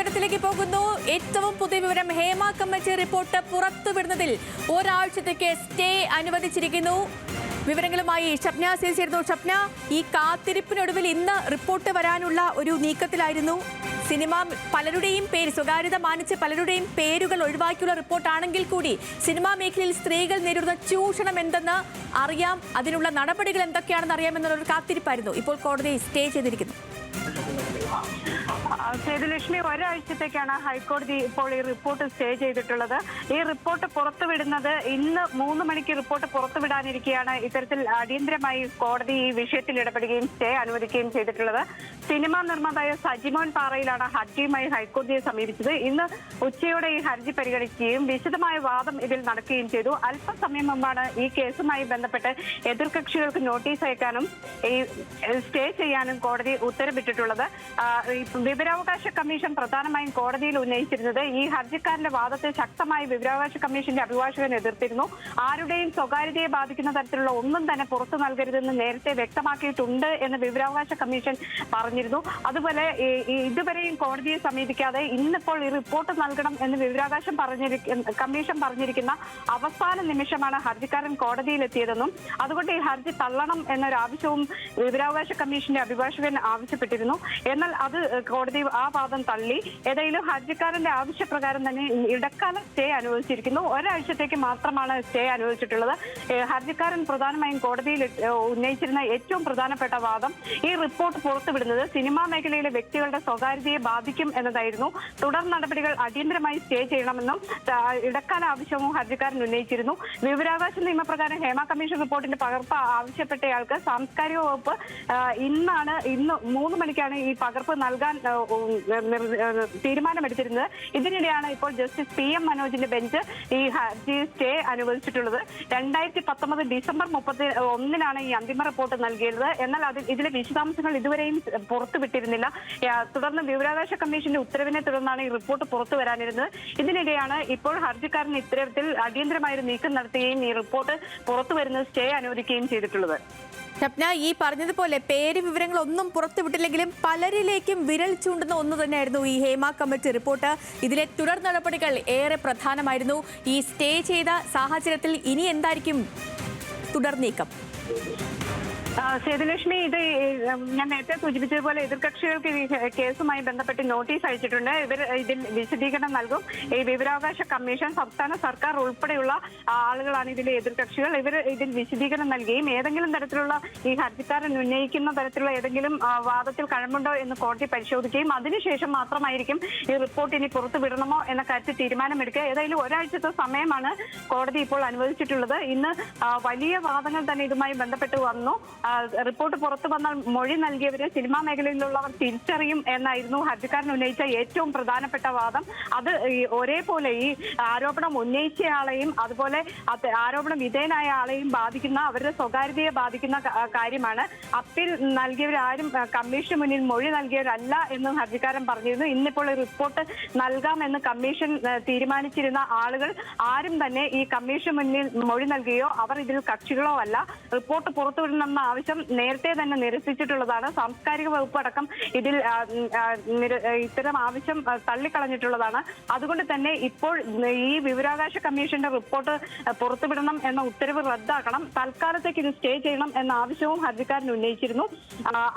വിവരത്തിലേക്ക് പോകുന്നു. ഏറ്റവും പുതിയ വിവരം ഹേമ കമ്മിറ്റി റിപ്പോർട്ട് പുറത്തുവിടുന്നതിൽ ഒരാഴ്ചത്തേക്ക് സ്റ്റേ അനുവദിച്ചിരിക്കുന്നു. വിവരങ്ങളുമായി ഷപ്ന സീസിയിരുന്നു ഷപ്ന ഈ കാത്തിരിപ്പിനൊടുവിൽ ഇന്ന് റിപ്പോർട്ട് വരാനുള്ള ഒരു നീക്കത്തിലായിരുന്നു. സിനിമ പലരുടെയും പേര് സ്വകാര്യത മാനിച്ച് പലരുടെയും പേരുകൾ ഒഴിവാക്കിയുള്ള റിപ്പോർട്ടാണെങ്കിൽ കൂടി സിനിമാ മേഖലയിൽ സ്ത്രീകൾ നേരിടുന്ന ചൂഷണം എന്തെന്ന് അറിയാം. അതിനുള്ള നടപടികൾ എന്തൊക്കെയാണെന്ന് അറിയാമെന്നുള്ള ഒരു കാത്തിരിപ്പായിരുന്നു. ഇപ്പോൾ കോടതി സ്റ്റേ ചെയ്തിരിക്കുന്നു. സേതുലക്ഷ്മി ഒരാഴ്ചത്തേക്കാണ് ഹൈക്കോടതി ഇപ്പോൾ ഈ റിപ്പോർട്ട് സ്റ്റേ ചെയ്തിട്ടുള്ളത്. ഈ റിപ്പോർട്ട് പുറത്തുവിടുന്നത് ഇന്ന് മൂന്ന് മണിക്ക് റിപ്പോർട്ട് പുറത്തുവിടാനിരിക്കെയാണ് ഇത്തരത്തിൽ അടിയന്തരമായി കോടതി ഈ വിഷയത്തിൽ ഇടപെടുകയും സ്റ്റേ അനുവദിക്കുകയും ചെയ്തിട്ടുള്ളത്. സിനിമാ നിർമ്മാതായ സജിമോൻ പാറയിലാണ് ഹർജിയുമായി ഹൈക്കോടതിയെ സമീപിച്ചത്. ഇന്ന് ഉച്ചയോടെ ഈ ഹർജി പരിഗണിക്കുകയും വിശദമായ വാദം ഇതിൽ നടക്കുകയും ചെയ്തു. അല്പസമയം മുമ്പാണ് ഈ കേസുമായി ബന്ധപ്പെട്ട് എതിർകക്ഷികൾക്ക് നോട്ടീസ് അയക്കാനും ഈ സ്റ്റേ ചെയ്യാനും കോടതി ഉത്തരവിട്ടിട്ടുള്ളത്. ഈ വിവരാവകാശ കമ്മീഷൻ പ്രധാനമായും കോടതിയിൽ ഉന്നയിച്ചിരുന്നത് ഈ ഹർജിക്കാരന്റെ വാദത്തെ ശക്തമായി വിവരാവകാശ കമ്മീഷന്റെ അഭിഭാഷകൻ എതിർത്തിരുന്നു. ആരുടെയും സ്വകാര്യതയെ ബാധിക്കുന്ന തരത്തിലുള്ള ഒന്നും തന്നെ പുറത്തു നൽകരുതെന്ന് നേരത്തെ വ്യക്തമാക്കിയിട്ടുണ്ട് എന്ന് വിവരാവകാശ കമ്മീഷൻ പറഞ്ഞിരുന്നു. അതുപോലെ ഇതുവരെയും കോടതിയെ സമീപിക്കാതെ ഇന്നിപ്പോൾ ഈ റിപ്പോർട്ട് നൽകണം എന്ന് വിവരാവകാശം പറഞ്ഞിരിക്കുന്ന കമ്മീഷൻ പറഞ്ഞിരിക്കുന്ന അവസാന നിമിഷമാണ് ഹർജിക്കാരൻ കോടതിയിലെത്തിയതെന്നും അതുകൊണ്ട് ഈ ഹർജി തള്ളണം എന്നൊരു ആവശ്യവും വിവരാവകാശ കമ്മീഷന്റെ അഭിഭാഷകൻ ആവശ്യപ്പെട്ടിരുന്നു. എന്നാൽ അത് കോടതി ആ വാദം തള്ളി. ഏതായാലും ഹർജിക്കാരന്റെ ആവശ്യപ്രകാരം തന്നെ ഇടക്കാല സ്റ്റേ അനുവദിച്ചിരിക്കുന്നു. ഒരാഴ്ചത്തേക്ക് മാത്രമാണ് സ്റ്റേ അനുവദിച്ചിട്ടുള്ളത്. ഹർജിക്കാരൻ പ്രധാനമായും കോടതിയിൽ ഉന്നയിച്ചിരുന്ന ഏറ്റവും പ്രധാനപ്പെട്ട വാദം ഈ റിപ്പോർട്ട് പുറത്തുവിടുന്നത് സിനിമാ മേഖലയിലെ വ്യക്തികളുടെ സ്വകാര്യതയെ ബാധിക്കും എന്നതായിരുന്നു. തുടർ നടപടികൾ അടിയന്തരമായി സ്റ്റേ ചെയ്യണമെന്നും ഇടക്കാല ആവശ്യവും ഹർജിക്കാരൻ ഉന്നയിച്ചിരുന്നു. വിവരാവകാശ നിയമപ്രകാരം ഹേമ കമ്മീഷൻ റിപ്പോർട്ടിന്റെ പകർപ്പ് ആവശ്യപ്പെട്ടയാൾക്ക് സാംസ്കാരിക വകുപ്പ് ഇന്നാണ് ഇന്ന് മൂന്ന് മണിക്കാണ് ഈ പകർപ്പ് നൽകാൻ തീരുമാനമെടുത്തിരുന്നത്. ഇതിനിടെയാണ് ഇപ്പോൾ ജസ്റ്റിസ് പി എം മനോജിന്റെ ബെഞ്ച് ഈ ഹർജി സ്റ്റേ അനുവദിച്ചിട്ടുള്ളത്. രണ്ടായിരത്തി പത്തൊമ്പത് ഡിസംബർ മുപ്പത്തി ഒന്നിനാണ് ഈ അന്തിമ റിപ്പോർട്ട് നൽകിയത് എന്നാൽ അതിൽ ഇതിലെ വിശദാംശങ്ങൾ ഇതുവരെയും പുറത്തുവിട്ടിരുന്നില്ല. തുടർന്ന് വിവരാവകാശ കമ്മീഷന്റെ ഉത്തരവിനെ തുടർന്നാണ് ഈ റിപ്പോർട്ട് പുറത്തു വരാനിരുന്നത്. ഇതിനിടെയാണ് ഇപ്പോൾ ഹർജിക്കാരൻ ഇത്തരത്തിൽ അടിയന്തരമായ ഒരു നീക്കം നടത്തുകയും ഈ റിപ്പോർട്ട് പുറത്തു വരുന്നത് സ്റ്റേ അനുവദിക്കുകയും ചെയ്തിട്ടുള്ളത്. ഷപ്ന ഈ പറഞ്ഞതുപോലെ പേര് വിവരങ്ങൾ വിവരങ്ങളൊന്നും പുറത്തുവിട്ടില്ലെങ്കിലും പലരിലേക്കും വിരൽ ചൂണ്ടുന്ന ഒന്ന് തന്നെയായിരുന്നു ഈ ഹേമ കമ്മിറ്റി റിപ്പോർട്ട്. ഇതിലെ തുടർ നടപടികൾ ഏറെ പ്രധാനമായിരുന്നു. ഈ സ്റ്റേ ചെയ്ത സാഹചര്യത്തിൽ ഇനി എന്തായിരിക്കും തുടർ നീക്കം? സേതുലക്ഷ്മി ഇത് ഞാൻ നേരത്തെ സൂചിപ്പിച്ചതുപോലെ എതിർകക്ഷികൾക്ക് ഈ കേസുമായി ബന്ധപ്പെട്ട് നോട്ടീസ് അയച്ചിട്ടുണ്ട്. ഇവർ ഇതിൽ വിശദീകരണം നൽകും. ഈ വിവരാവകാശ കമ്മീഷൻ സംസ്ഥാന സർക്കാർ ഉൾപ്പെടെയുള്ള ആളുകളാണ് ഇതിലെ എതിർകക്ഷികൾ. ഇവർ ഇതിൽ വിശദീകരണം നൽകുകയും ഏതെങ്കിലും തരത്തിലുള്ള ഈ ഹർജിക്കാരൻ ഉന്നയിക്കുന്ന തരത്തിലുള്ള ഏതെങ്കിലും വാദത്തിൽ കഴമ്പുണ്ടോ എന്ന് കോടതി പരിശോധിക്കുകയും അതിനുശേഷം മാത്രമായിരിക്കും ഈ റിപ്പോർട്ട് ഇനി പുറത്തു വിടണമോ എന്ന കാര്യത്തിൽ തീരുമാനമെടുക്കുക. ഏതായാലും ഒരാഴ്ചത്തെ സമയമാണ് കോടതി ഇപ്പോൾ അനുവദിച്ചിട്ടുള്ളത്. ഇന്ന് വലിയ വാദങ്ങൾ തന്നെ ഇതുമായി ബന്ധപ്പെട്ട് വന്നു. റിപ്പോർട്ട് പുറത്തു വന്നാൽ മൊഴി നൽകിയവരെ സിനിമാ മേഖലയിലുള്ളവർ തിരിച്ചറിയും എന്നായിരുന്നു ഹർജിക്കാരൻ ഉന്നയിച്ച ഏറ്റവും പ്രധാനപ്പെട്ട വാദം. അത് ഒരേപോലെ ഈ ആരോപണം ഉന്നയിച്ചയാളെയും അതുപോലെ ആരോപണം വിധേയനായ ആളെയും ബാധിക്കുന്ന അവരുടെ സ്വകാര്യതയെ ബാധിക്കുന്ന കാര്യമാണ്. അപ്പീൽ നൽകിയവരാരും കമ്മീഷന് മുന്നിൽ മൊഴി നൽകിയവരല്ല എന്നും ഹർജിക്കാരൻ പറഞ്ഞിരുന്നു. ഇന്നിപ്പോൾ റിപ്പോർട്ട് നൽകാമെന്ന് കമ്മീഷൻ തീരുമാനിച്ചിരുന്ന ആളുകൾ ആരും തന്നെ ഈ കമ്മീഷൻ മുന്നിൽ മൊഴി നൽകുകയോ അവർ ഇതിൽ കക്ഷികളോ അല്ല. റിപ്പോർട്ട് പുറത്തുവിടണമെന്ന ആവശ്യം നേരത്തെ തന്നെ നിരസിച്ചിട്ടുള്ളതാണ്. സാംസ്കാരിക വകുപ്പ് അടക്കം ഇതിൽ ഇത്തരം ആവശ്യം തള്ളിക്കളഞ്ഞിട്ടുള്ളതാണ്. അതുകൊണ്ട് തന്നെ ഇപ്പോൾ ഈ വിവരാവകാശ കമ്മീഷന്റെ റിപ്പോർട്ട് പുറത്തുവിടണം എന്ന ഉത്തരവ് റദ്ദാക്കണം. തൽക്കാലത്തേക്ക് ഇത് സ്റ്റേ ചെയ്യണം എന്ന ആവശ്യവും ഹർജിക്കാരൻ ഉന്നയിച്ചിരുന്നു.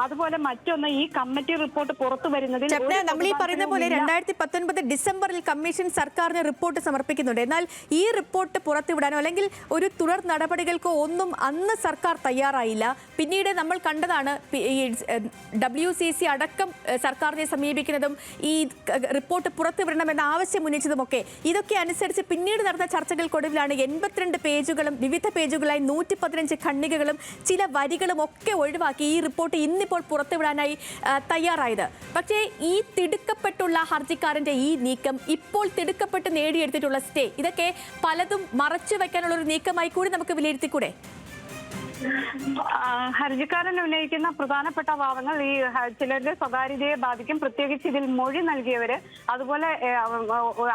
അതുപോലെ മറ്റൊന്ന് ഈ കമ്മിറ്റി റിപ്പോർട്ട് പുറത്തു വരുന്നതിൽ നമ്മൾ ഈ പറയുന്ന പോലെ. രണ്ടായിരത്തി പത്തൊൻപത് ഡിസംബറിൽ കമ്മീഷൻ സർക്കാരിന് റിപ്പോർട്ട് സമർപ്പിക്കുന്നുണ്ട്. എന്നാൽ ഈ റിപ്പോർട്ട് പുറത്തുവിടാനോ അല്ലെങ്കിൽ ഒരു തുടർ നടപടികൾക്കോ ഒന്നും അന്ന് സർക്കാർ തയ്യാറായില്ല. പിന്നീട് നമ്മൾ കണ്ടതാണ് ഡബ്ല്യു സി സി അടക്കം സർക്കാരിനെ സമീപിക്കുന്നതും ഈ റിപ്പോർട്ട് പുറത്തുവിടണമെന്ന ആവശ്യം ഉന്നയിച്ചതുമൊക്കെ. ഇതൊക്കെ അനുസരിച്ച് പിന്നീട് നടന്ന ചർച്ചകൾക്കൊടുവിലാണ് എൺപത്തിരണ്ട് പേജുകളും വിവിധ പേജുകളായി നൂറ്റി പതിനഞ്ച് ഖണ്ഡികകളും ചില വരികളും ഒക്കെ ഒഴിവാക്കി ഈ റിപ്പോർട്ട് ഇന്നിപ്പോൾ പുറത്തുവിടാനായി തയ്യാറായത്. പക്ഷേ ഈ തിടുക്കപ്പെട്ടുള്ള ഹർജിക്കാരന്റെ ഈ നീക്കം ഇപ്പോൾ തിടുക്കപ്പെട്ട് നേടിയെടുത്തിട്ടുള്ള സ്റ്റേ. ഇതൊക്കെ പലതും മറച്ചു വയ്ക്കാനുള്ള ഒരു നീക്കമായി കൂടി നമുക്ക് വിലയിരുത്തിക്കൂടെ? ഹർജിക്കാരൻ ഉന്നയിക്കുന്ന പ്രധാനപ്പെട്ട വാദങ്ങൾ ഈ ചിലരുടെ സ്വകാര്യതയെ ബാധിക്കും. പ്രത്യേകിച്ച് ഇതിൽ മൊഴി നൽകിയവര് അതുപോലെ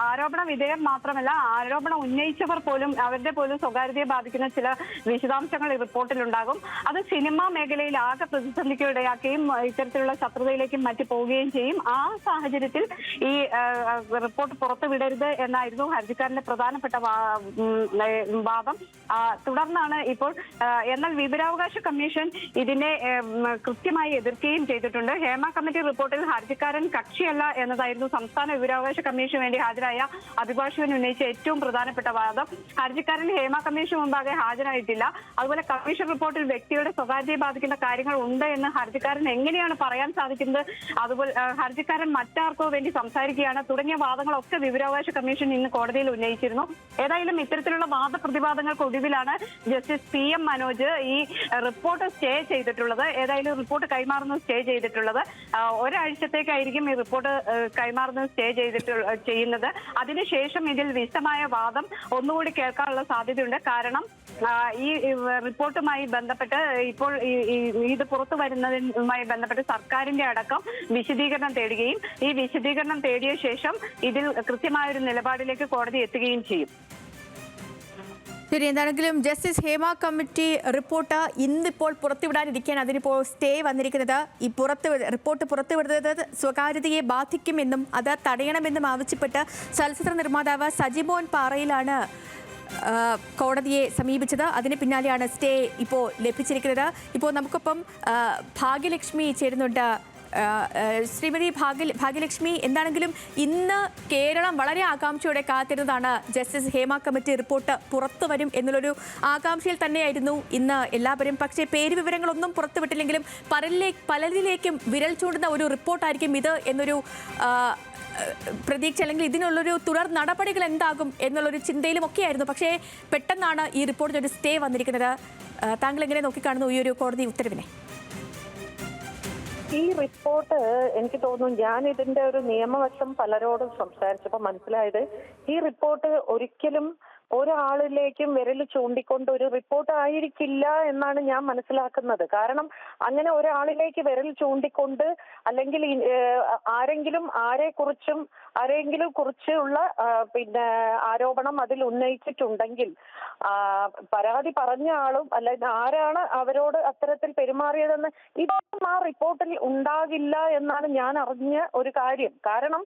ആരോപണ വിധേയം മാത്രമല്ല ആരോപണം ഉന്നയിച്ചവർ പോലും അവരുടെ പോലും സ്വകാര്യതയെ ബാധിക്കുന്ന ചില വിശദാംശങ്ങൾ ഈ റിപ്പോർട്ടിലുണ്ടാകും. അത് സിനിമാ മേഖലയിൽ ആകെ പ്രതിസന്ധിക്ക് ഇടയാക്കുകയും ഇത്തരത്തിലുള്ള ശത്രുതയിലേക്കും മറ്റു പോവുകയും ചെയ്യും. ആ സാഹചര്യത്തിൽ ഈ റിപ്പോർട്ട് പുറത്തുവിടരുത് എന്നായിരുന്നു ഹർജിക്കാരന്റെ പ്രധാനപ്പെട്ട വാദം. തുടർന്നാണ് ഇപ്പോൾ എന്നാൽ വിവരാവകാശ കമ്മീഷൻ ഇതിനെ കൃത്യമായി എതിർക്കുകയും ചെയ്തിട്ടുണ്ട്. ഹേമ കമ്മിറ്റി റിപ്പോർട്ടിൽ ഹർജിക്കാരൻ കക്ഷിയല്ല എന്നതായിരുന്നു സംസ്ഥാന വിവരാവകാശ കമ്മീഷന് വേണ്ടി ഹാജരായ അഭിഭാഷകൻ ഉന്നയിച്ച ഏറ്റവും പ്രധാനപ്പെട്ട വാദം. ഹർജിക്കാരൻ ഹേമ കമ്മീഷൻ മുമ്പാകെ ഹാജരായിട്ടില്ല. അതുപോലെ കമ്മീഷൻ റിപ്പോർട്ടിൽ വ്യക്തിയുടെ സ്വകാര്യതയെ ബാധിക്കുന്ന കാര്യങ്ങൾ ഉണ്ട് എന്ന് ഹർജിക്കാരൻ എങ്ങനെയാണ് പറയാൻ സാധിക്കുന്നത്? അതുപോലെ ഹർജിക്കാരൻ മറ്റാർക്കോ വേണ്ടി സംസാരിക്കുകയാണ്. തുടങ്ങിയ വാദങ്ങളൊക്കെ വിവരാവകാശ കമ്മീഷൻ ഇന്ന് കോടതിയിൽ ഉന്നയിച്ചിരുന്നു. ഏതായാലും ഇത്തരത്തിലുള്ള വാദപ്രതിവാദങ്ങൾക്ക് ഒടുവിലാണ് ജസ്റ്റിസ് പി എം മനോജ് ഈ റിപ്പോർട്ട് സ്റ്റേ ചെയ്തിട്ടുള്ളത് ഏതായാലും റിപ്പോർട്ട് കൈമാറുന്നത് സ്റ്റേ ചെയ്തിട്ടുള്ളത് ഒരാഴ്ചത്തേക്കായിരിക്കും ഈ റിപ്പോർട്ട് കൈമാറുന്നത് സ്റ്റേ ചെയ്തിട്ടുള്ള ചെയ്യുന്നത്. അതിനുശേഷം ഇതിൽ വിശദമായ വാദം ഒന്നുകൂടി കേൾക്കാനുള്ള സാധ്യതയുണ്ട്. കാരണം ഈ റിപ്പോർട്ടുമായി ബന്ധപ്പെട്ട് ഇപ്പോൾ ഇത് പുറത്തു വരുന്നതുമായി ബന്ധപ്പെട്ട് സർക്കാരിന്റെ അടക്കം വിശദീകരണം തേടുകയും ഈ വിശദീകരണം തേടിയ ശേഷം ഇതിൽ കൃത്യമായ ഒരു നിലപാടിലേക്ക് കോടതി എത്തുകയും ചെയ്യും. ശരി എന്താണെങ്കിലും ജസ്റ്റിസ് ഹേമ കമ്മിറ്റി റിപ്പോർട്ട് ഇന്നിപ്പോൾ പുറത്തുവിടാനിരിക്കാൻ അതിനിപ്പോൾ സ്റ്റേ വന്നിരിക്കുന്നത്. ഈ പുറത്ത് റിപ്പോർട്ട് പുറത്തുവിടുന്നത് സ്വകാര്യതയെ ബാധിക്കുമെന്നും അത് തടയണമെന്നും ആവശ്യപ്പെട്ട് ചലച്ചിത്ര നിർമ്മാതാവ് സജിമോൻ പാറയിലാണ് കോടതിയെ സമീപിച്ചത്. അതിന് പിന്നാലെയാണ് സ്റ്റേ ഇപ്പോൾ ലഭിച്ചിരിക്കുന്നത്. ഇപ്പോൾ നമുക്കൊപ്പം ഭാഗ്യലക്ഷ്മി ചേരുന്നുണ്ട്. ശ്രീമതി ഭാഗ്യ ഭാഗ്യലക്ഷ്മി എന്താണെങ്കിലും ഇന്ന് കേരളം വളരെ ആകാംക്ഷയോടെ കാത്തിരുന്നതാണ്. ജസ്റ്റിസ് ഹേമ കമ്മിറ്റി റിപ്പോർട്ട് പുറത്തു വരും എന്നുള്ളൊരു ആകാംക്ഷയിൽ തന്നെയായിരുന്നു ഇന്ന് എല്ലാവരും. പക്ഷേ പേര് വിവരങ്ങളൊന്നും പുറത്തുവിട്ടില്ലെങ്കിലും പലരിലേ പലരിലേക്കും വിരൽ ചൂണ്ടുന്ന ഒരു റിപ്പോർട്ടായിരിക്കും ഇത് എന്നൊരു പ്രതീക്ഷ അല്ലെങ്കിൽ ഇതിനുള്ളൊരു തുടർ നടപടികൾ എന്താകും എന്നുള്ളൊരു ചിന്തയിലും ഒക്കെയായിരുന്നു. പക്ഷേ പെട്ടെന്നാണ് ഈ റിപ്പോർട്ടിനൊരു സ്റ്റേ വന്നിരിക്കുന്നത്. താങ്കൾ എങ്ങനെ നോക്കിക്കാണുന്നു ഈ ഒരു കോടതി ഉത്തരവിനെ? ഈ റിപ്പോർട്ട് എനിക്ക് തോന്നുന്നു ഞാൻ ഇതിന്റെ ഒരു നിയമവശം പലരോടും സംസാരിച്ചപ്പോൾ മനസ്സിലായത് ഈ റിപ്പോർട്ട് ഒരിക്കലും ഒരാളിലേക്കും വിരൽ ചൂണ്ടിക്കൊണ്ട് ഒരു റിപ്പോർട്ട് ആയിരിക്കില്ല എന്നാണ് ഞാൻ മനസ്സിലാക്കുന്നത്. കാരണം അങ്ങനെ ഒരാളിലേക്ക് വിരൽ ചൂണ്ടിക്കൊണ്ട് അല്ലെങ്കിൽ ആരെങ്കിലും ആരെ കുറിച്ചും ആരെങ്കിലും കുറിച്ചുള്ള പിന്നെ ആരോപണം അതിൽ ഉന്നയിച്ചിട്ടുണ്ടെങ്കിൽ പരാതി പറഞ്ഞ ആളും അല്ലെങ്കിൽ ആരാണ് അവരോട് അത്തരത്തിൽ പെരുമാറിയതെന്ന് ഇതൊന്നും ആ റിപ്പോർട്ടിൽ ഉണ്ടാകില്ല എന്നാണ് ഞാൻ അറിഞ്ഞ ഒരു കാര്യം. കാരണം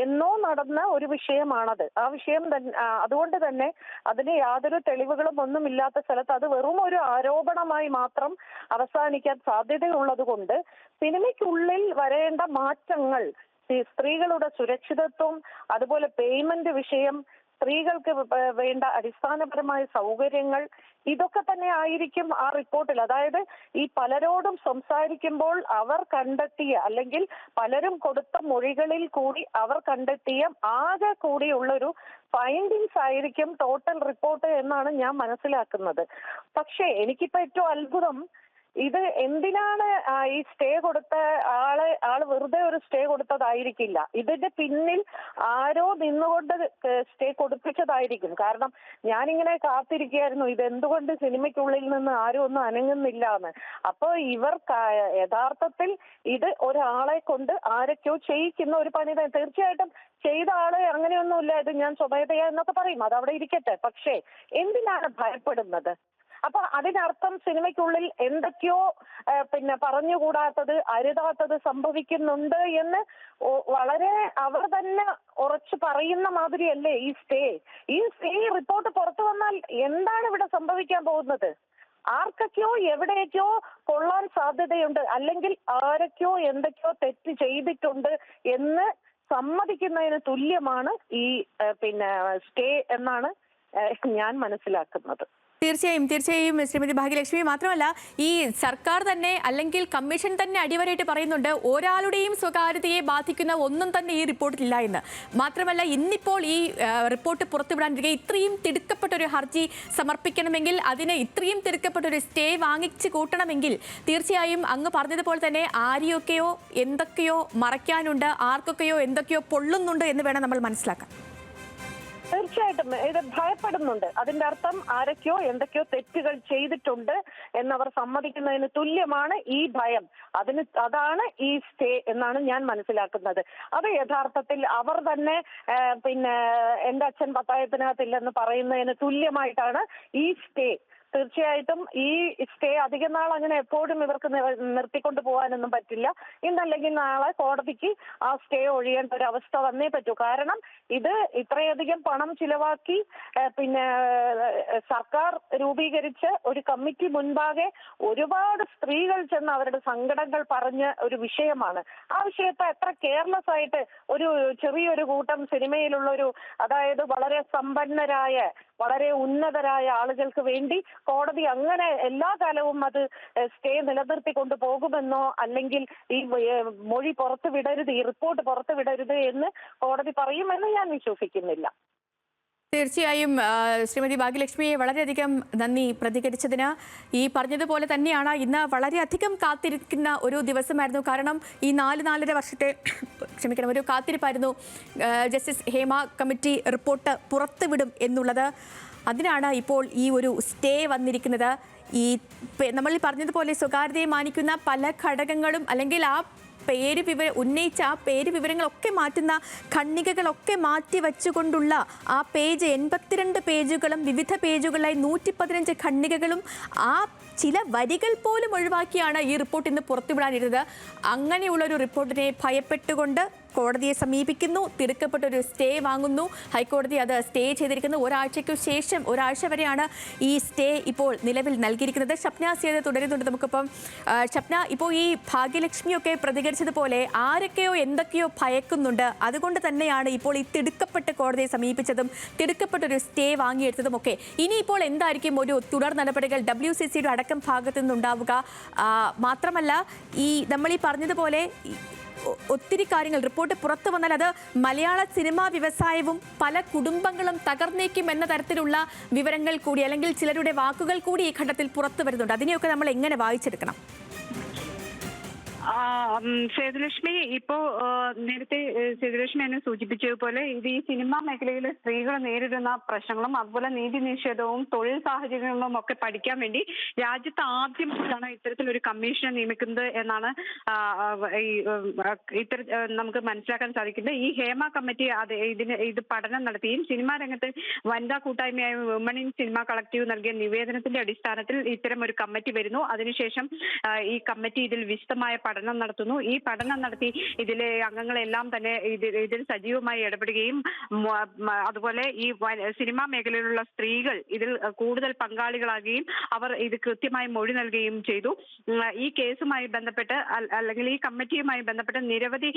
എന്നോ നടന്ന ഒരു വിഷയമാണത്. ആ വിഷയം തന്നെ അതുകൊണ്ട് തന്നെ അതിന് യാതൊരു തെളിവുകളും ഒന്നും ഇല്ലാത്ത സ്ഥലത്ത് അത് വെറും ഒരു ആരോപണമായി മാത്രം അവസാനിക്കാൻ സാധ്യതയുള്ളത് കൊണ്ട് സിനിമയ്ക്കുള്ളിൽ വരേണ്ട മാറ്റങ്ങൾ ഈ സ്ത്രീകളുടെ സുരക്ഷിതത്വം അതുപോലെ പേയ്മെന്റ് വിഷയം സ്ത്രീകൾക്ക് വേണ്ട അടിസ്ഥാനപരമായ സൗകര്യങ്ങൾ ഇതൊക്കെ തന്നെ ആയിരിക്കും ആ റിപ്പോർട്ടിൽ. അതായത് ഈ പലരോടും സംസാരിക്കുമ്പോൾ അവർ കണ്ടെത്തിയ അല്ലെങ്കിൽ പലരും കൊടുത്ത മൊഴികളിൽ കൂടി അവർ കണ്ടെത്തിയ ആകെ കൂടിയുള്ളൊരു ഫൈൻഡിങ്സ് ആയിരിക്കും ടോട്ടൽ റിപ്പോർട്ട് എന്നാണ് ഞാൻ മനസ്സിലാക്കുന്നത്. പക്ഷേ എനിക്കിപ്പോ ഏറ്റവും അത്ഭുതം ഇത് എന്തിനാണ് ഈ സ്റ്റേ കൊടുത്ത ആൾ ആൾ വെറുതെ ഒരു സ്റ്റേ കൊടുത്തതായിരിക്കില്ല. ഇതിന്റെ പിന്നിൽ ആരോ നിന്നുകൊണ്ട് സ്റ്റേ കൊടുപ്പിച്ചതായിരിക്കും. കാരണം ഞാനിങ്ങനെ കാത്തിരിക്കുകയായിരുന്നു ഇത് എന്തുകൊണ്ട് സിനിമയ്ക്കുള്ളിൽ നിന്ന് ആരും ഒന്നും അനങ്ങുന്നില്ല എന്ന് അപ്പൊ ഇവർ യഥാർത്ഥത്തിൽ ഇത് ഒരാളെ കൊണ്ട് ആരൊക്കെയോ ചെയ്യിക്കുന്ന ഒരു പണി തന്നെ. തീർച്ചയായിട്ടും ചെയ്ത ആൾ അങ്ങനെയൊന്നുമില്ല ഇത് ഞാൻ സ്വമേധയാ എന്നൊക്കെ പറയും. അത് അവിടെ ഇരിക്കട്ടെ. പക്ഷേ എന്തിനാണ് ഭയപ്പെടുന്നത്? അപ്പൊ അതിനർത്ഥം സിനിമയ്ക്കുള്ളിൽ എന്തൊക്കെയോ പിന്നെ പറഞ്ഞുകൂടാത്തത് അരുതാത്തത് സംഭവിക്കുന്നുണ്ട് എന്ന് വളരെ അവർ തന്നെ ഉറച്ചു പറയുന്ന മാതിരിയല്ലേ ഈ സ്റ്റേ? ഈ സ്റ്റേ റിപ്പോർട്ട് പുറത്തു വന്നാൽ എന്താണ് ഇവിടെ സംഭവിക്കാൻ പോകുന്നത്? ആർക്കൊക്കെയോ എവിടെയൊക്കെയോ കൊള്ളാൻ സാധ്യതയുണ്ട്. അല്ലെങ്കിൽ ആരൊക്കെയോ എന്തൊക്കെയോ തെറ്റ് ചെയ്തിട്ടുണ്ട് എന്ന് സമ്മതിക്കുന്നതിന് തുല്യമാണ് ഈ പിന്നെ സ്റ്റേ എന്നാണ് ഞാൻ മനസ്സിലാക്കുന്നത്. തീർച്ചയായും തീർച്ചയായും ശ്രീമതി ഭാഗ്യലക്ഷ്മി. മാത്രമല്ല ഈ സർക്കാർ തന്നെ അല്ലെങ്കിൽ കമ്മീഷൻ തന്നെ അടിവരയിട്ട് പറയുന്നുണ്ട് ഒരാളുടെയും സ്വകാര്യതയെ ബാധിക്കുന്ന ഒന്നും തന്നെ ഈ റിപ്പോർട്ടിലില്ല എന്ന്. മാത്രമല്ല ഇന്നിപ്പോൾ ഈ റിപ്പോർട്ട് പുറത്തുവിടാനിരിക്കെ ഇത്രയും തിടുക്കപ്പെട്ട ഒരു ഹർജി സമർപ്പിക്കണമെങ്കിൽ അതിന് ഇത്രയും തിടുക്കപ്പെട്ട ഒരു സ്റ്റേ വാങ്ങിച്ച് കൂട്ടണമെങ്കിൽ തീർച്ചയായും അങ്ങ് പറഞ്ഞതുപോലെ തന്നെ ആരെയൊക്കെയോ എന്തൊക്കെയോ മറയ്ക്കാനുണ്ട് ആർക്കൊക്കെയോ എന്തൊക്കെയോ പൊള്ളുന്നുണ്ട് എന്ന് വേണം നമ്മൾ മനസ്സിലാക്കാൻ. തീർച്ചയായിട്ടും ഇത് ഭയപ്പെടുന്നുണ്ട്. അതിന്റെ അർത്ഥം ആരൊക്കെയോ എന്തൊക്കെയോ തെറ്റുകൾ ചെയ്തിട്ടുണ്ട് എന്നവർ സമ്മതിക്കുന്നതിന് തുല്യമാണ് ഈ ഭയം. അതിന് അതാണ് ഈ സ്റ്റേ എന്നാണ് ഞാൻ മനസ്സിലാക്കുന്നത്. അത് യഥാർത്ഥത്തിൽ അവർ തന്നെ പിന്നെ എന്റെ അച്ഛൻ പത്തായത്തിനകത്തില്ലെന്ന് പറയുന്നതിന് തുല്യമായിട്ടാണ് ഈ സ്റ്റേ. തീർച്ചയായിട്ടും ഈ സ്റ്റേ അധിക നാൾ അങ്ങനെ എപ്പോഴും ഇവർക്ക് നിർത്തിക്കൊണ്ടു പോകാനൊന്നും പറ്റില്ല. ഇന്നല്ലെങ്കിൽ നാളെ കോടതിക്ക് ആ സ്റ്റേ ഒഴിയേണ്ട ഒരു അവസ്ഥ വന്നേ പറ്റൂ. കാരണം ഇത് ഇത്രയധികം പണം ചിലവാക്കി പിന്നെ സർക്കാർ രൂപീകരിച്ച് ഒരു കമ്മിറ്റി മുൻപാകെ ഒരുപാട് സ്ത്രീകൾ ചെന്ന് അവരുടെ സങ്കടങ്ങൾ പറഞ്ഞ ഒരു വിഷയമാണ്. ആ വിഷയത്തെ എത്ര കെയർലെസ് ആയിട്ട് ഒരു ചെറിയൊരു കൂട്ടം സിനിമയിലുള്ള ഒരു അതായത് വളരെ സമ്പന്നരായ വളരെ ഉന്നതരായ ആളുകൾക്ക് വേണ്ടി കോടതി അങ്ങനെ എല്ലാ കാലവും അത് സ്റ്റേ നിലനിർത്തി പോകുമെന്നോ അല്ലെങ്കിൽ ഈ മൊഴി പുറത്തു വിടരുത് ഈ റിപ്പോർട്ട് പുറത്തു വിടരുത് എന്ന് കോടതി പറയുമെന്ന് ഞാൻ വിശ്വസിക്കുന്നില്ല. തീർച്ചയായും ശ്രീമതി ഭാഗ്യലക്ഷ്മിയെ വളരെയധികം നന്ദി പ്രതികരിച്ചതിന്. ഈ പറഞ്ഞതുപോലെ തന്നെയാണ് ഇന്ന് വളരെയധികം കാത്തിരിക്കുന്ന ഒരു ദിവസമായിരുന്നു. കാരണം ഈ നാല് നാലര വർഷത്തെ ക്ഷമിക്കണം ഒരു കാത്തിരിപ്പായിരുന്നു ജസ്റ്റിസ് ഹേമ കമ്മിറ്റി റിപ്പോർട്ട് പുറത്തുവിടും എന്നുള്ളത്. അതിനാണ് ഇപ്പോൾ ഈ ഒരു സ്റ്റേ വന്നിരിക്കുന്നത്. ഈ നമ്മൾ പറഞ്ഞതുപോലെ സ്വകാര്യതയെ മാനിക്കുന്ന പല ഘടകങ്ങളും അല്ലെങ്കിൽ ആ പേര് വിവര ഉന്നയിച്ച ആ പേര് വിവരങ്ങളൊക്കെ മാറ്റുന്ന ഖണ്ണികകളൊക്കെ മാറ്റി വച്ചുകൊണ്ടുള്ള ആ പേജ് എൺപത്തിരണ്ട് പേജുകളും വിവിധ പേജുകളായി നൂറ്റി പതിനഞ്ച് ഖണ്ണികകളും ആ ചില വരികൾ പോലും ഒഴിവാക്കിയാണ് ഈ റിപ്പോർട്ട് ഇന്ന് പുറത്തുവിടാനിരുന്നത്. അങ്ങനെയുള്ള ഒരു റിപ്പോർട്ടിനെ ഭയപ്പെട്ടുകൊണ്ട് കോടതിയെ സമീപിക്കുന്നു തിടുക്കപ്പെട്ട ഒരു സ്റ്റേ വാങ്ങുന്നു. ഹൈക്കോടതി അത് സ്റ്റേ ചെയ്തിരിക്കുന്നു. ഒരാഴ്ചയ്ക്കു ശേഷം ഒരാഴ്ച വരെയാണ് ഈ സ്റ്റേ ഇപ്പോൾ നിലവിൽ നൽകിയിരിക്കുന്നത്. ഷപ്ന സേത തുടരുന്നുണ്ട് നമുക്കിപ്പം. ഷപ്ന ഇപ്പോൾ ഈ ഭാഗ്യലക്ഷ്മിയൊക്കെ പ്രതികരിച്ചതുപോലെ ആരൊക്കെയോ എന്തൊക്കെയോ ഭയക്കുന്നുണ്ട്. അതുകൊണ്ട് തന്നെയാണ് ഇപ്പോൾ ഈ തിടുക്കപ്പെട്ട് കോടതിയെ സമീപിച്ചതും തിടുക്കപ്പെട്ട ഒരു സ്റ്റേ വാങ്ങിയെടുത്തതും ഒക്കെ ഇനിയിപ്പോൾ എന്തായിരിക്കും ഒരു തുടർ നടപടികൾ ഡബ്ല്യു സി സിയുടെ അടക്കം ഭാഗത്തു നിന്നുണ്ടാവുക? മാത്രമല്ല ഈ നമ്മൾ ഈ പറഞ്ഞതുപോലെ ഒത്തിരി കാര്യങ്ങൾ റിപ്പോർട്ട് പുറത്തു വന്നാൽ അത് മലയാള സിനിമാ വ്യവസായവും പല കുടുംബങ്ങളും തകർന്നേക്കും എന്ന തരത്തിലുള്ള വിവരങ്ങൾ കൂടി അല്ലെങ്കിൽ ചിലരുടെ വാക്കുകൾ കൂടി ഈ ഘട്ടത്തിൽ പുറത്തു വരുന്നുണ്ട്. അതിനെയൊക്കെ നമ്മൾ എങ്ങനെ വായിച്ചെടുക്കണം? സേതുലക്ഷ്മി ഇപ്പോ നേരത്തെ സേതുലക്ഷ്മി എന്നെ സൂചിപ്പിച്ചതുപോലെ ഇത് ഈ സിനിമാ മേഖലയിലെ സ്ത്രീകൾ നേരിടുന്ന പ്രശ്നങ്ങളും അതുപോലെ നീതി നിഷേധവും തൊഴിൽ സാഹചര്യങ്ങളും ഒക്കെ പഠിക്കാൻ വേണ്ടി രാജ്യത്ത് ആദ്യമായിട്ടാണ് ഇത്തരത്തിലൊരു കമ്മീഷനെ നിയമിക്കുന്നത് എന്നാണ് ഈ ഇത്തര നമുക്ക് മനസ്സിലാക്കാൻ സാധിക്കുന്നത്. ഈ ഹേമ കമ്മിറ്റി അത് ഇതിന് ഇത് പഠനം നടത്തിയും സിനിമാ രംഗത്ത് വനിതാ കൂട്ടായ്മയായ വുമൺ ഇൻ സിനിമ കളക്ടീവ് നൽകിയ നിവേദനത്തിന്റെ അടിസ്ഥാനത്തിൽ ഇത്തരം ഒരു കമ്മിറ്റി വരുന്നു. അതിനുശേഷം ഈ കമ്മിറ്റി ഇതിൽ വിശദമായ പഠനം നടത്തുന്നു. ഈ പഠനം നടത്തി ഇതിലെ അംഗങ്ങളെല്ലാം തന്നെ ഇതിൽ സജീവമായി ഇടപെടുകയും അതുപോലെ ഈ സിനിമാ മേഖലയിലുള്ള സ്ത്രീകൾ ഇതിൽ കൂടുതൽ പങ്കാളികളാകുകയും അവർ ഇത് കൃത്യമായി മൊഴി നൽകുകയും ചെയ്തു. ഈ കേസുമായി ബന്ധപ്പെട്ട് അല്ലെങ്കിൽ ഈ കമ്മിറ്റിയുമായി ബന്ധപ്പെട്ട് നിരവധി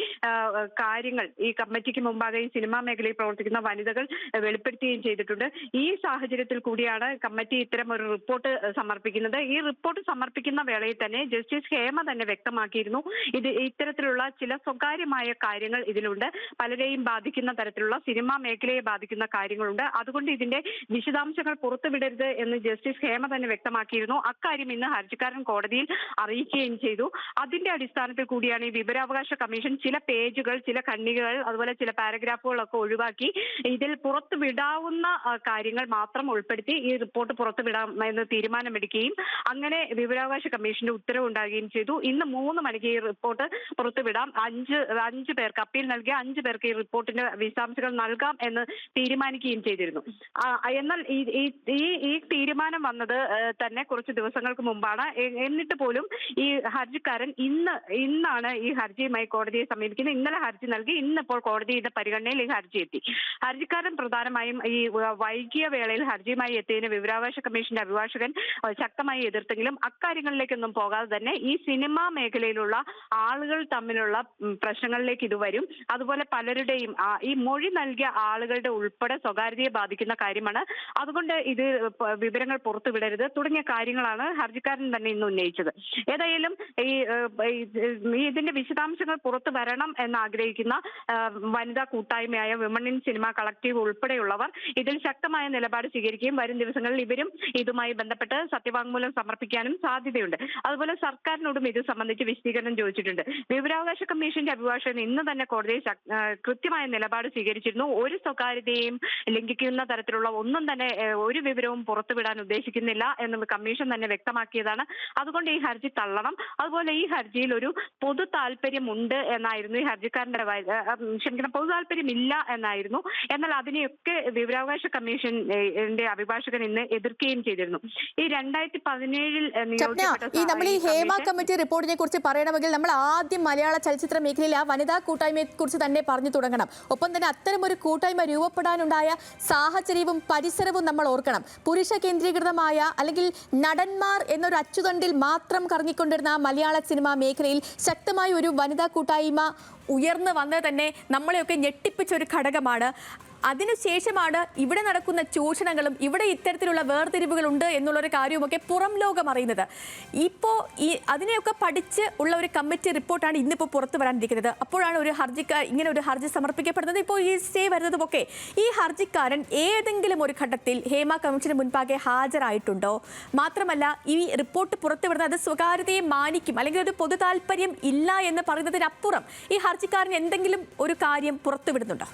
കാര്യങ്ങൾ ഈ കമ്മിറ്റിക്ക് മുമ്പാകെ ഈ സിനിമാ മേഖലയിൽ പ്രവർത്തിക്കുന്ന വനിതകൾ വെളിപ്പെടുത്തുകയും ചെയ്തിട്ടുണ്ട്. ഈ സാഹചര്യത്തിൽ കൂടിയാണ് കമ്മിറ്റി ഇത്തരം ഒരു റിപ്പോർട്ട് സമർപ്പിക്കുന്നത്. ഈ റിപ്പോർട്ട് സമർപ്പിക്കുന്ന വേളയിൽ തന്നെ ജസ്റ്റിസ് ഹേമ തന്നെ വ്യക്തമാക്കിയിരുന്നു. ഇത് ഇത്തരത്തിലുള്ള ചില സ്വകാര്യമായ കാര്യങ്ങൾ ഇതിലുണ്ട്. പലരെയും ബാധിക്കുന്ന തരത്തിലുള്ള സിനിമാ മേഖലയെ ബാധിക്കുന്ന കാര്യങ്ങളുണ്ട്. അതുകൊണ്ട് ഇതിന്റെ വിശദാംശങ്ങൾ പുറത്തുവിടരുത് എന്ന് ജസ്റ്റിസ് ഹേമ തന്നെ വ്യക്തമാക്കിയിരുന്നു. അക്കാര്യം ഇന്ന് ഹർജിക്കാരൻ കോടതിയിൽ അറിയിക്കുകയും ചെയ്തു. അതിന്റെ അടിസ്ഥാനത്തിൽ കൂടിയാണ് ഈ വിവരാവകാശ കമ്മീഷൻ ചില പേജുകൾ ചില കണ്ണികൾ അതുപോലെ ചില പാരഗ്രാഫുകളൊക്കെ ഒഴിവാക്കി ഇതിൽ പുറത്തുവിടാവുന്ന കാര്യങ്ങൾ മാത്രം ഉൾപ്പെടുത്തി ഈ റിപ്പോർട്ട് പുറത്തു വിടാം എന്ന് തീരുമാനമെടുക്കുകയും അങ്ങനെ വിവരാവകാശ കമ്മീഷന്റെ ഉത്തരവുണ്ടാകുകയും ചെയ്തു. ഇന്ന് മൂന്ന് മണിക്ക് ഈ റിപ്പോർട്ട് പുറത്തുവിടാം അഞ്ച് അഞ്ച് പേർക്ക് അപ്പീൽ നൽകിയ അഞ്ച് പേർക്ക് ഈ റിപ്പോർട്ടിന്റെ വിശദാംശങ്ങൾ നൽകാം എന്ന് തീരുമാനിക്കുകയും ചെയ്തിരുന്നു. എന്നാൽ ഈ ഈ- തീരുമാനം വന്നത് തന്നെ കുറച്ച് ദിവസങ്ങൾക്ക് മുമ്പാണ്. എന്നിട്ട് പോലും ഈ ഹർജിക്കാരൻ ഇന്ന് ഇന്നാണ് ഈ ഹർജിയുമായി കോടതിയെ സമീപിക്കുന്നത്. ഇന്നലെ ഹർജി നൽകി ഇന്നിപ്പോൾ കോടതിയുടെ പരിഗണനയിൽ ഈ ഹർജി എത്തി. ഹർജിക്കാരൻ പ്രധാനമായും ഈ വൈകിയ വേളയിൽ ഹർജിയുമായി എത്തിയതിന് വിവരാവകാശ കമ്മീഷന്റെ അഭിഭാഷകൻ ശക്തമായി എതിർത്തെങ്കിലും അക്കാര്യങ്ങളിലേക്കൊന്നും പോകാതെ തന്നെ ഈ സിനിമാ മേഖലയിലുള്ള ആളുകൾ തമ്മിലുള്ള പ്രശ്നങ്ങളിലേക്ക് ഇത് വരും. അതുപോലെ പലരുടെയും ഈ മൊഴി നൽകിയ ആളുകളുടെ ഉൾപ്പെടെ സ്വകാര്യതയെ ബാധിക്കുന്ന കാര്യമാണ്. അതുകൊണ്ട് ഇത് വിവരങ്ങൾ പുറത്തുവിടരുത് തുടങ്ങിയ കാര്യങ്ങളാണ് ഹർജിക്കാരൻ തന്നെ ഇന്ന് ഉന്നയിച്ചത്. ഏതായാലും ഈ ഇതിന്റെ വിശദാംശങ്ങൾ പുറത്തു വരണം എന്ന് ആഗ്രഹിക്കുന്ന വനിതാ കൂട്ടായ്മയായ വിമൺ ഇൻ സിനിമ കളക്റ്റീവ് ഉൾപ്പെടെയുള്ളവർ ഇതിൽ ശക്തമായ നിലപാട് സ്വീകരിക്കുകയും വരും ദിവസങ്ങളിൽ ഇവരും ഇതുമായി ബന്ധപ്പെട്ട് സത്യവാങ്മൂലം സമർപ്പിക്കാനും സാധ്യതയുണ്ട്. അതുപോലെ സർക്കാരിനോടും ഇത് സംബന്ധിച്ച് വിശദീകരണം വിശദീകരണം ചോദിച്ചിട്ടുണ്ട്. വിവരാവകാശ കമ്മീഷന്റെ അഭിഭാഷകൻ ഇന്ന് തന്നെ കോടതിയിൽ കൃത്യമായ നിലപാട് സ്വീകരിച്ചിരുന്നു. ഒരു സ്വകാര്യതയും ലംഘിക്കുന്ന തരത്തിലുള്ള ഒന്നും തന്നെ ഒരു വിവരവും പുറത്തുവിടാൻ ഉദ്ദേശിക്കുന്നില്ല എന്ന് കമ്മീഷൻ തന്നെ വ്യക്തമാക്കിയതാണ്. അതുകൊണ്ട് ഈ ഹർജി തള്ളണം. അതുപോലെ ഈ ഹർജിയിൽ ഒരു പൊതു താല്പര്യമുണ്ട് എന്നായിരുന്നു ഈ ഹർജിക്കാരന്റെ ക്ഷമിക്കണം പൊതു താല്പര്യമില്ല എന്നായിരുന്നു. എന്നാൽ അതിനെയൊക്കെ വിവരാവകാശ കമ്മീഷന്റെ അഭിഭാഷകൻ ഇന്ന് എതിർക്കുകയും ചെയ്തിരുന്നു. ഈ രണ്ടായിരത്തി പതിനേഴിൽ നിയോഗിക്കപ്പെട്ട ഈ നമ്മൾ ഈ ഹേമ കമ്മിറ്റി റിപ്പോർട്ടിനെ കുറിച്ച് പറയണമെങ്കിൽ നമ്മൾ ആദ്യം മലയാള ചലച്ചിത്ര മേഖലയിൽ ആ വനിതാ കൂട്ടായ്മയെ കുറിച്ച് തന്നെ പറഞ്ഞു തുടങ്ങണം. ഒപ്പം തന്നെ അത്തരം ഒരു കൂട്ടായ്മ രൂപപ്പെടാനുണ്ടായ സാഹചര്യവും പരിസരവും നമ്മൾ ഓർക്കണം. പുരുഷ കേന്ദ്രീകൃതമായ അല്ലെങ്കിൽ നടന്മാർ എന്നൊരു അച്ചുതണ്ടിൽ മാത്രം കറങ്ങിക്കൊണ്ടിരുന്ന മലയാള സിനിമാ മേഖലയിൽ ശക്തമായ ഒരു വനിതാ കൂട്ടായ്മ ഉയർന്നു വന്നത് തന്നെ നമ്മളെയൊക്കെ ഞെട്ടിപ്പിച്ച ഒരു ഘടകമാണ്. അതിനുശേഷമാണ് ഇവിടെ നടക്കുന്ന ചൂഷണങ്ങളും ഇവിടെ ഇത്തരത്തിലുള്ള വേർതിരിവുകളുണ്ട് എന്നുള്ളൊരു കാര്യവുമൊക്കെ പുറം ലോകം അറിയുന്നത്. ഇപ്പോൾ ഈ അതിനെയൊക്കെ പഠിച്ച് ഉള്ള ഒരു കമ്മിറ്റി റിപ്പോർട്ടാണ് ഇന്നിപ്പോൾ പുറത്തു വരാനിരിക്കുന്നത്. അപ്പോഴാണ് ഒരു ഹർജിക്കാർ ഇങ്ങനെ ഒരു ഹർജി സമർപ്പിക്കപ്പെടുന്നത്. ഇപ്പോൾ ഈ സ്റ്റേ വരുന്നതുമൊക്കെ ഈ ഹർജിക്കാരൻ ഏതെങ്കിലും ഒരു ഘട്ടത്തിൽ ഹേമ കമ്മീഷന് മുൻപാകെ ഹാജരായിട്ടുണ്ടോ? മാത്രമല്ല ഈ റിപ്പോർട്ട് പുറത്തു പുറത്തുവിടുന്നത് അത് സ്വകാര്യതയെ മാനിക്കും അല്ലെങ്കിൽ ഒരു പൊതു ഇല്ല എന്ന് പറയുന്നതിനപ്പുറം ഈ ഹർജിക്കാരൻ എന്തെങ്കിലും ഒരു കാര്യം പുറത്തുവിടുന്നുണ്ടോ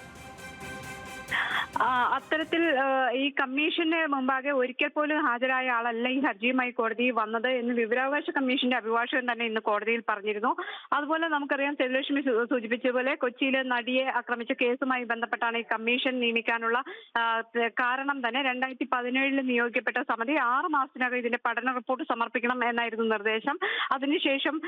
അത്തരത്തിൽ ഈ കമ്മീഷന് മുമ്പാകെ ഒരിക്കൽ പോലും ഹാജരായ ആളല്ല ഈ ഹർജിയുമായി കോടതി വന്നത് എന്ന് വിവരാവകാശ കമ്മീഷന്റെ അഭിഭാഷകൻ തന്നെ ഇന്ന് കോടതിയിൽ പറഞ്ഞിരുന്നു. അതുപോലെ നമുക്കറിയാം സെലക്ഷ്മി സൂചിപ്പിച്ചതുപോലെ കൊച്ചിയിലെ നടിയെ ആക്രമിച്ച കേസുമായി ബന്ധപ്പെട്ടാണ് ഈ കമ്മീഷൻ നിയമിക്കാനുള്ള കാരണം തന്നെ രണ്ടായിരത്തി പതിനേഴിൽ നിയോഗിക്കപ്പെട്ട സമിതി ആറ് മാസത്തിനകം ഇതിന്റെ പഠന റിപ്പോർട്ട് സമർപ്പിക്കണം എന്നായിരുന്നു നിർദ്ദേശം. അതിനുശേഷം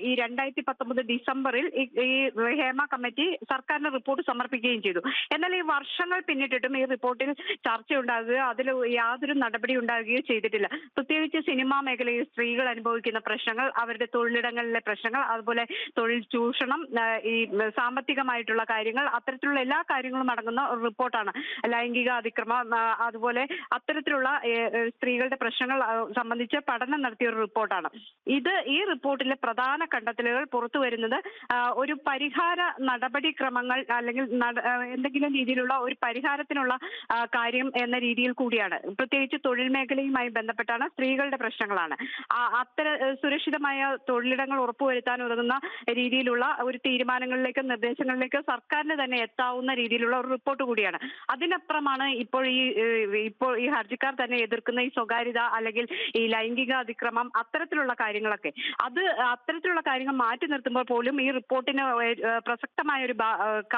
ഈ രണ്ടായിരത്തി പത്തൊമ്പത് ഡിസംബറിൽ ഈ- ഹേമ കമ്മിറ്റി സർക്കാരിന് റിപ്പോർട്ട് സമർപ്പിക്കുകയും ചെയ്തു. എന്നാൽ ഈ വർഷങ്ങൾ പിന്നിട്ടിട്ടും ഈ റിപ്പോർട്ടിൽ ചർച്ചയുണ്ടാകുകയോ അതിൽ യാതൊരു നടപടി ഉണ്ടാകുകയോ ചെയ്തിട്ടില്ല. പ്രത്യേകിച്ച് സിനിമാ മേഖലയിൽ സ്ത്രീകൾ അനുഭവിക്കുന്ന പ്രശ്നങ്ങൾ അവരുടെ തൊഴിലിടങ്ങളിലെ പ്രശ്നങ്ങൾ അതുപോലെ തൊഴിൽ ചൂഷണം ഈ സാമ്പത്തികമായിട്ടുള്ള കാര്യങ്ങൾ അത്തരത്തിലുള്ള എല്ലാ കാര്യങ്ങളും അടങ്ങുന്ന റിപ്പോർട്ടാണ്. ലൈംഗിക അതിക്രമം അതുപോലെ അത്തരത്തിലുള്ള സ്ത്രീകളുടെ പ്രശ്നങ്ങൾ സംബന്ധിച്ച് പഠനം നടത്തിയ ഒരു റിപ്പോർട്ടാണ്. ഇത് ഈ റിപ്പോർട്ടിലെ പ്രധാന കണ്ടെത്തലുകൾ പുറത്തു വരുന്നത് ഒരു പരിഹാര നടപടിക്രമങ്ങൾ അല്ലെങ്കിൽ എന്തെങ്കിലും രീതിയിലുള്ള ഒരു പരിഹാരത്തിനുള്ള കാര്യം എന്ന രീതിയിൽ കൂടിയാണ്. പ്രത്യേകിച്ച് തൊഴിൽ മേഖലയുമായി ബന്ധപ്പെട്ടാണ് സ്ത്രീകളുടെ പ്രശ്നങ്ങളാണ്. അത്തര സുരക്ഷിതമായ തൊഴിലിടങ്ങൾ ഉറപ്പുവരുത്താൻ ഉതകുന്ന രീതിയിലുള്ള ഒരു തീരുമാനങ്ങളിലേക്കും നിർദ്ദേശങ്ങളിലേക്കും സർക്കാരിന് തന്നെ എത്താവുന്ന രീതിയിലുള്ള ഒരു റിപ്പോർട്ട് കൂടിയാണ്. അതിനപ്പുറമാണ് ഇപ്പോൾ ഈ ഇപ്പോൾ ഈ ഹർജിക്കാർ തന്നെ എതിർക്കുന്ന ഈ സ്വകാര്യത അല്ലെങ്കിൽ ഈ ലൈംഗിക അതിക്രമം അത്തരത്തിലുള്ള കാര്യങ്ങളൊക്കെ. അത് അത്തരത്തിലുള്ള കാര്യങ്ങൾ മാറ്റി നിർത്തുമ്പോൾ പോലും ഈ റിപ്പോർട്ടിന് പ്രസക്തമായ ഒരു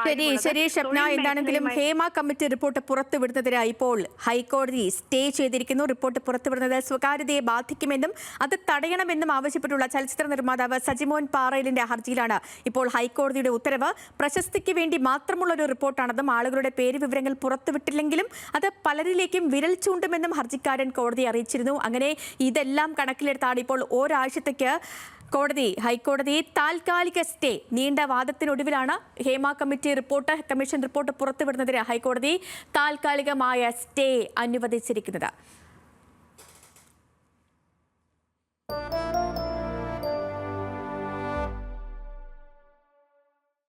ശരി ശരി ഷബ്ന. എന്താണെങ്കിലും ഹേമ കമ്മിറ്റി റിപ്പോർട്ട് പുറത്തുവിടുന്നതിനായി ഇപ്പോൾ ഹൈക്കോടതി സ്റ്റേ ചെയ്തിരിക്കുന്നു. റിപ്പോർട്ട് പുറത്തുവിടുന്നത് സ്വകാര്യതയെ ബാധിക്കുമെന്നും അത് തടയണമെന്നും ആവശ്യപ്പെട്ടുള്ള ചലച്ചിത്ര നിർമ്മാതാവ് സജിമോൻ പാറയിലിന്റെ ഹർജിയിലാണ്. ഇപ്പോൾ ഹൈക്കോടതിയുടെ ഉത്തരവ് പ്രശസ്തിക്ക് വേണ്ടി മാത്രമുള്ള ഒരു റിപ്പോർട്ടാണെന്നും ആളുകളുടെ പേര് വിവരങ്ങൾ പുറത്തുവിട്ടില്ലെങ്കിലും അത് പലരിലേക്കും വിരൽ ചൂണ്ടുമെന്നും ഹർജിക്കാരൻ കോടതി അറിയിച്ചിരുന്നു. അങ്ങനെ ഇതെല്ലാം കണക്കിലെടുത്താണ് ഇപ്പോൾ ഒരാഴ്ചത്തേക്ക് കോടതി ഹൈക്കോടതി താൽക്കാലിക സ്റ്റേ നീണ്ട വാദത്തിനൊടുവിലാണ് Hema committee report commission report പുറത്തുവിടുന്നതിന് ഹൈക്കോടതി താൽക്കാലികമായ സ്റ്റേ അനുവദിച്ചിരിക്കുന്നത്.